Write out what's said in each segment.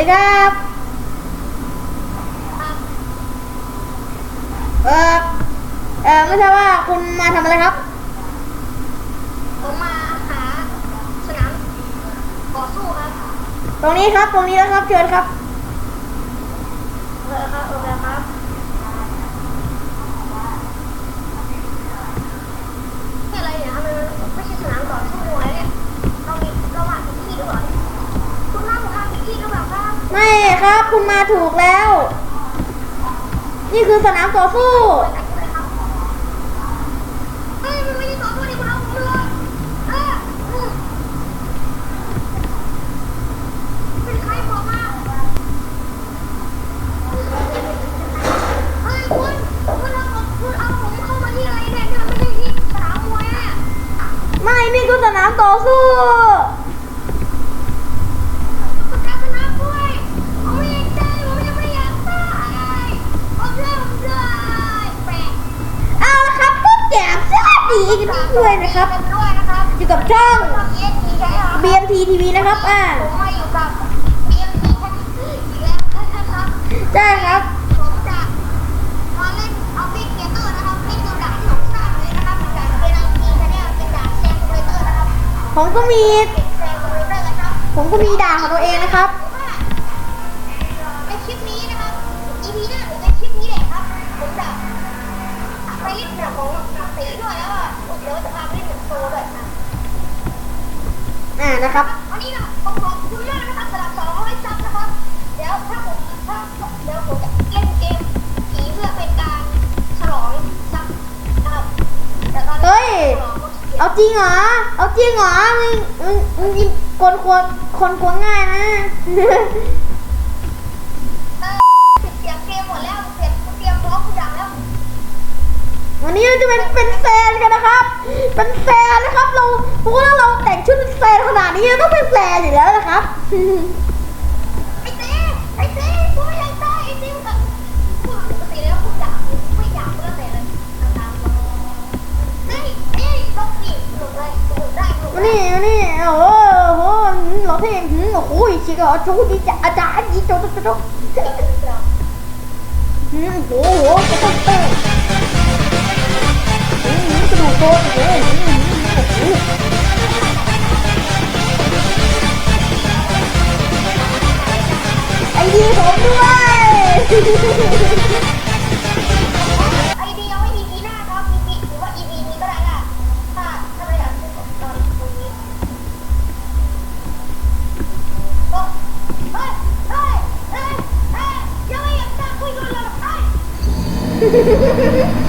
ดีครับเออเออไม่ทราบว่าคุณมาทำอะไรครับผมมาหาสนามต่อสู้ครับ ตรงนี้ครับตรงนี้แล้วครับเชิญครับ โอเคครับโอเคครับนี่อะไรเนี่ยทำไมมันไม่ใช่สนามต่อสู้มวยเนี่ยเรามีเรามาผิดที่หรือเปล่าเนี่ยคุณนั่งทางผิดที่หรือเปล่าครับ ไม่ครับคุณมาถูกแล้ว นี่คือสนามต่อสู้ ด้วยนะครับกันด้วยนะครับอยู่กับช่องช่องเอสทีใช่ไหมครับ BMT TV นะครับอ่าผมมาอยู่กับเบียมทีอีกแล้วนะครับใช่ครับผมจะมาเล่นเอาเล่นเกมเตอร์นะครับนี่คือด่านที่ผมสร้างเลยนะครับเป็นด่านเป็นเอาทีชาแนลเป็นด่านแซงคอมพิวเตอร์นะครับผมก็มีเป็นแซงคอมพิวเตอร์นะครับผมก็มีด่าของตัวเองนะครับ อ่านะครับวันนี้นะผมขอบคุณมากนะครับสำหรับสองร้อยซับนะครับ เดี๋ยวถ้าผมถ้าเดี๋ยวผมจะเล่นเกมผีเพื่อเป็นการฉลองซับนะครับแต่ตอนนี้เฮ้ย ฉลองก็เอาจริงเหรอ เอาจริงเหรอ มึง มึง มึงยิงคนควรคนควรง่ายนะ เออปิดเสียงเกมหมดแล้วเสร็จเตรียมพร้อมทุกอย่างแล้ว วันนี้เราจะเป็นเป็นแฟนกันนะครับ เป็นแฟนนะครับ เราพราะว่าเราแต่งชุดเป็นแฟนขนาดนี้ต้องเป็นแฟนอยู่แล้วนะครับไอ้เต้ไอ้เต้กูไม่อยากได้ไอ้เต้แบบพูปกติแล้วกูอยากไม่อยากเรื่องอะไรเลยนะครับเฮ้ยเฮ้ยลบดิหลุดเลยหลุดได้หลุดวันได้นี้วันนี้โอ้โหเราเพลงหืมโอ้โหชิคกี้พายชูดีจ้ะอาจารย์ดีจ้ะจ้ะจ้ะหืมโอ้โหจะต้องเต้นหืมก ระดูกโตโอ้โหไอดีผมด้วย ไอเดียไม่มีปีหน้าครับมีปีหรือว่า EP นี้ก็ได้ล่ะถ้าถ้าไม่อยากนอตอนตรงนี้โอ้เฮ้ยเฮ้ยเฮ้ยเฮ้ยยังไม่อยากจะคุยกันเลยเฮ้ย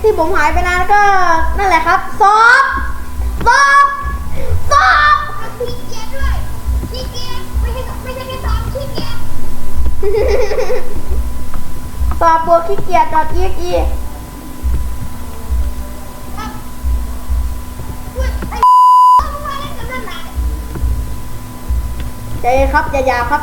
ที่ที่ผมหายไปนานก็นั่นแหละครับซอฟซอฟซอฟขี้เกียจด้วยขี้เกียจไม่ใช่ไม่ใช่แค่สามขี้เกียจสอบบัวขี้เกียจดอทอีกอีครับอุ้ยไอ้เอามึงมาเล่นกันนั่นน่ะใจเย็นครับอย่าหยาบครับ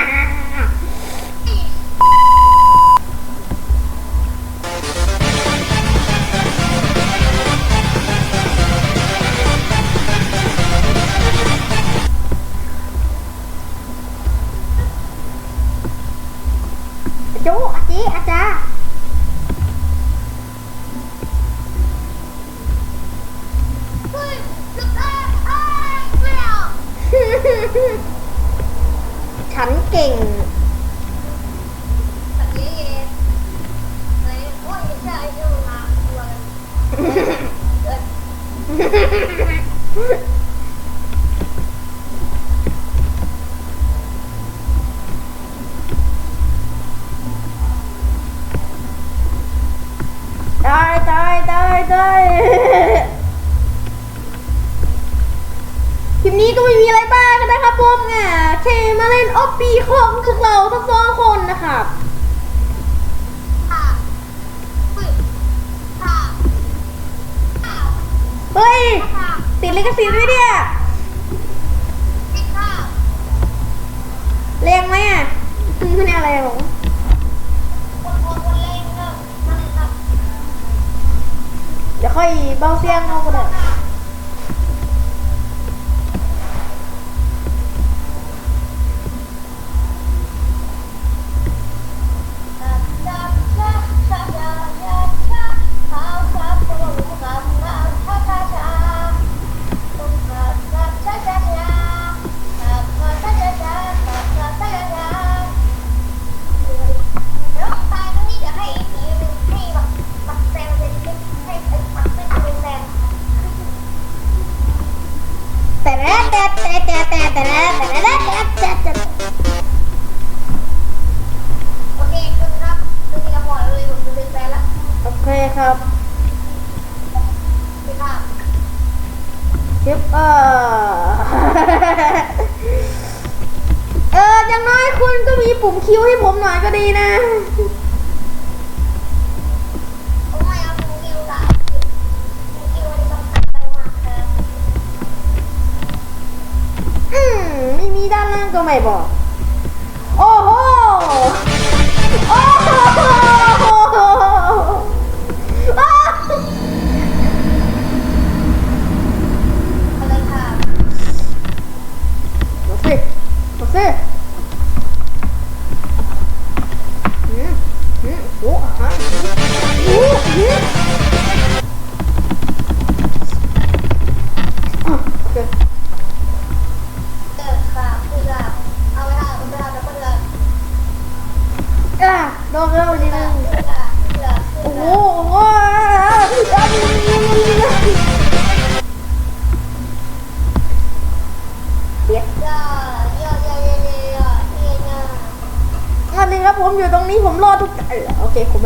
เออได้ได้ได้ได้คลิปนี้ก็ไม่มีอะไรบ้างนะครับผมอะแค่มาเล่นออฟปีของพวกเราทั้งสองคนนะครับ เฮ้ย ติดลิขสิทธิ์ไหมเนี่ยติดค่ะแรงไหมอะไม่ได้อะไรหรอกคนคนคนเล่นก็นั่นแหละครับเดี๋ยวค่อยเบาเสียงเอาก็ได้ คลิปเออเอออย่างน้อยคุณก็มีปุ่มคิวให้ผมหน่อยก็ดีนะโอ้ไม่เอาคุณคิวกับคุณคิวนี่ต้องไปมาครับอืมไม่มีด้านล่างก็ไม่บอก โอ้โห โอ้โห ม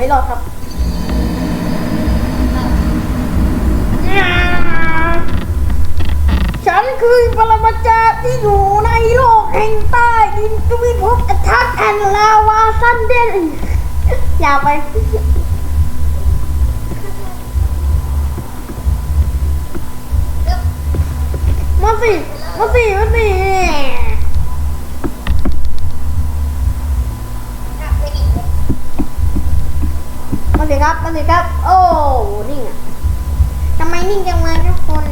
ไม่รอดครับฉันคือปรมาจารย์ที่อยู่ในโลกแห่งใต้ดินทวิภพทักแอนลาวาซันเดนอย่าไปมาสิมาสิมาสิ นักไปดิ มาสิครับมาสิครับ โอ้นิ่งอะทำไมนิ่งจังเลยทุกคน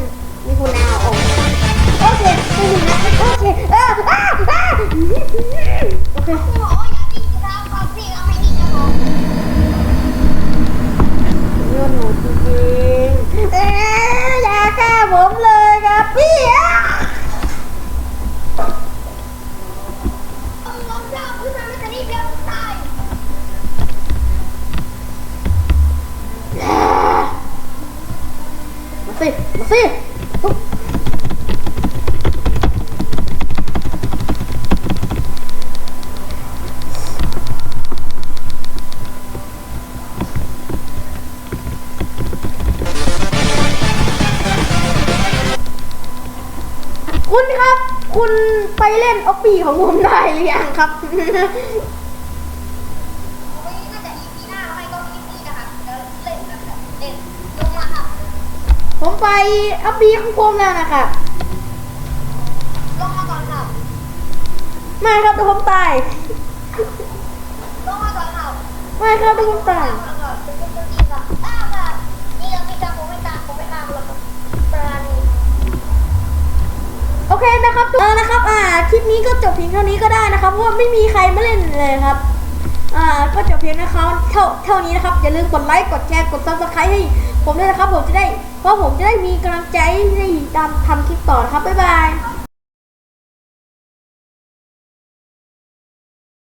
มีคุณเอาออโอเคไม่ถึงนะโอเคเอออ้าอ้าโอเค มาสิคุณครับ คุณไปเล่นออฟฟี่ของผมได้หรือยังครับ ผมไปออฟฟี่ของผมแล้วนะครับลงมาก่อนครับไม่ครับเดี๋ยวผมตายลงมาก่อนครับไม่ครับเดี๋ยวผมตายลงมาก่อนเป็นคนดีครับอ้าวครับนี่ยังไม่ตามผมไม่ตามผมไม่ตามหรอกครับปราณีโอเคนะครับเออนะครับ อ่า คลิปนี้ก็จบเพียงเท่านี้ก็ได้นะครับ เพราะว่าไม่มีใครมาเล่นเลยครับอ่าก็จบเพียงนะครับเท่าเท่านี้นะครับ อย่าลืมกดไลค์ กดแชร์ กดซับสไครต์ให้ ผมด้วยนะครับผมจะได้เพราะผมจะได้มีกำลังใจที่ได้ตารทำคลิปต่อนะครับบ๊ายบาย